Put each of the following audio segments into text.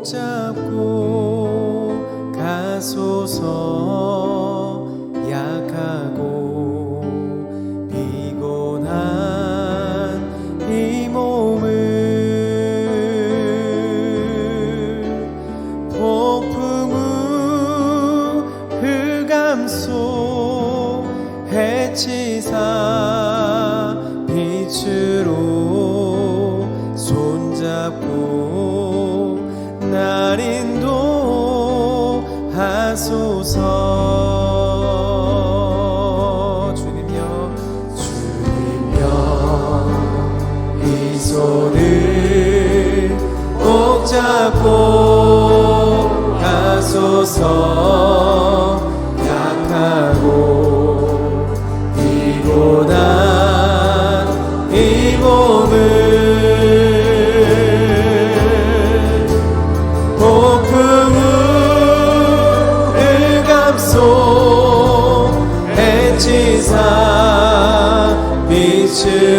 꼭 잡고 가소서. 인도하소서. 주님여 주님여 이 손을 꼭 잡고 가소서 약하고 피곤한 to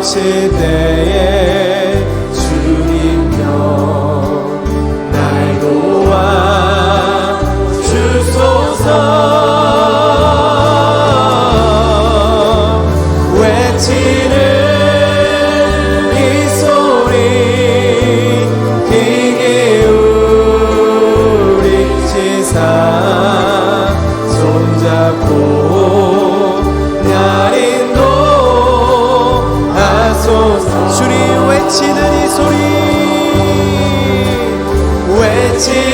겹칠 때 외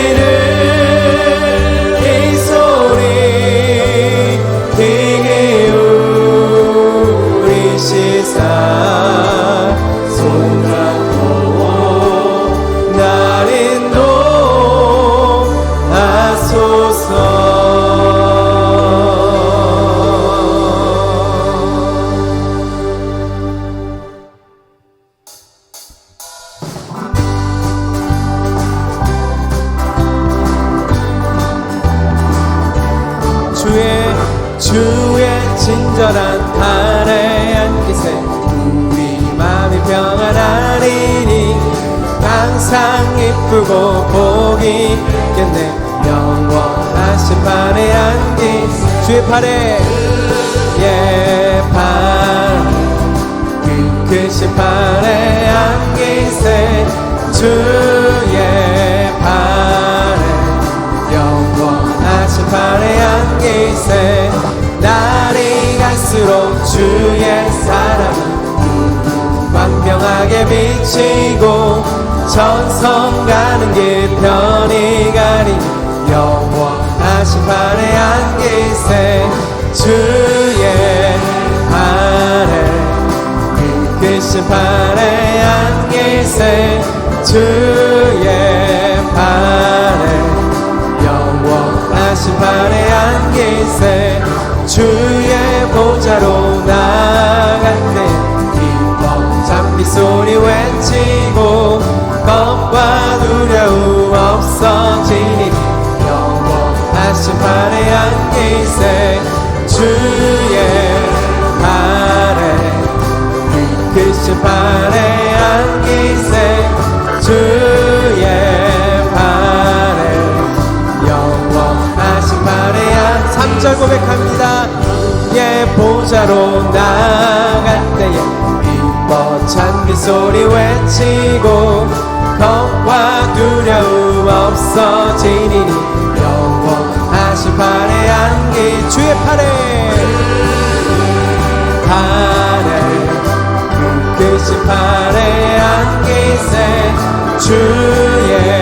항상 기쁘고 복이 있겠네 영원하신 팔에 안기. 주의 팔에. 예팔. 크신 팔에 안기세 주의 팔에. 영원하신 팔에 안기세 날이 갈수록 주의 사랑 은 광명하게 비치고 전성 가는 길 편히 가리 영원하신 팔에 안기세 주의 팔에 크신 팔에 안기세 주의 팔에 영원하신 팔에 안기세 주의 보좌로 나갈 때 기뻐 장미 소리 외치고 겁과 두려움 없어지니 영원하신 팔에 안기세 주의 팔에 크신 팔에 안기세 주의 팔에 영원하신 팔에 안 3절 고백합니다. 예 보좌로 나갈 때에 기뻐 찬미 소리 외치고 겁과 두려움 없어지니 영원하신 팔에 안기 주의 팔에. 팔에 그 크신 팔에 안기세 주의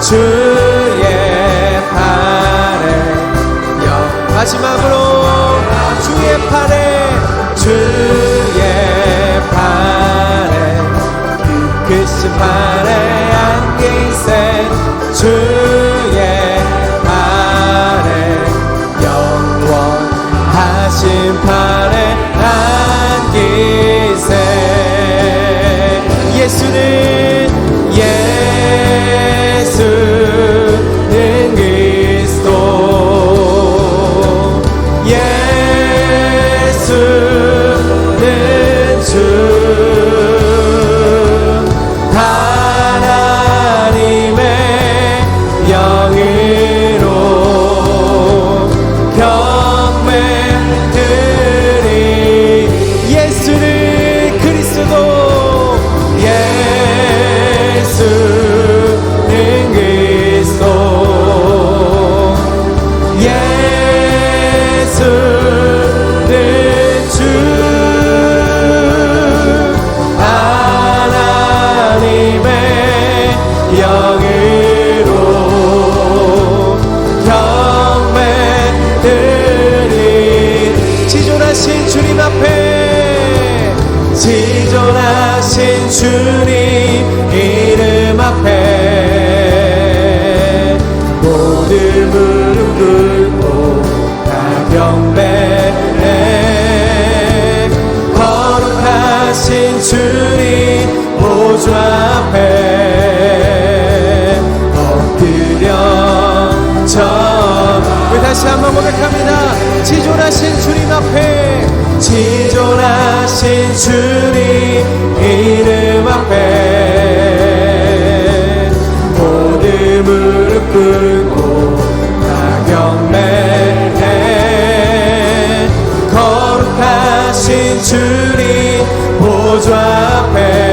주의 팔에 영 마지막으로 주의 팔에 주의 팔에 그 크신 팔에 안기세 주의 주님 이름 앞에 모든 무릎 꿇고 다 경배해. 거룩하신 주님 보좌 앞에 엎드려 전 우리 다시 한번 고백합니다. 지존하신 주님 앞에 지존하신 주님 이름 앞에 모든 무릎 꿇고 다 경배해 거룩하신 주님 보좌 앞에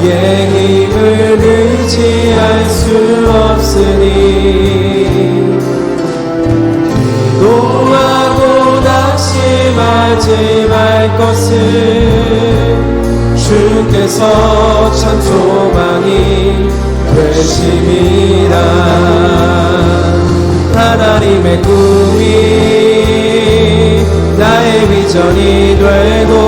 나의 힘을 의지할 수 없으니 기도하고 낙심하지 말 것은 주께서 참 소망이 되심이라 하나님의 꿈이 나의 비전이 되고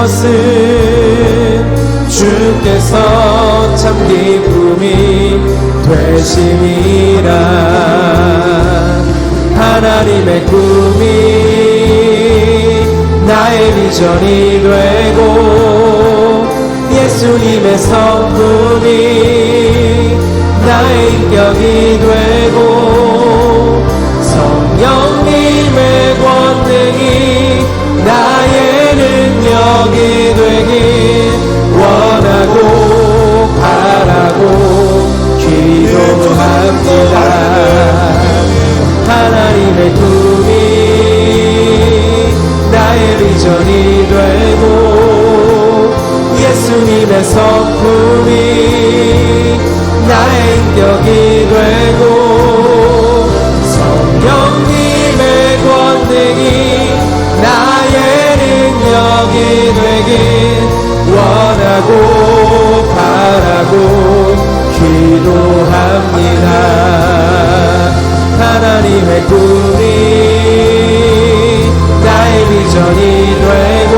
것은 주께서 참 기쁨이 되심이라. 하나님의 꿈이 나의 비전이 되고 예수님의 성품이 나의 인격이 되고 성령님의 권능이 나 기도하고 바라고 기도합니다. 하나님의 꿈이 나의 비전이 되고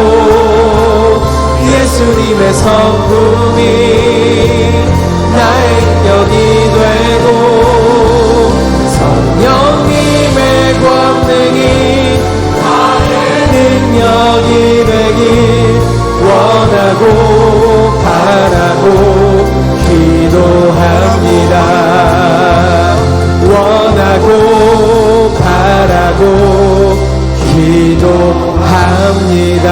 예수님의 성품이 나의 능력이 되고 성령님의 권능이 나의 능력 기도합니다.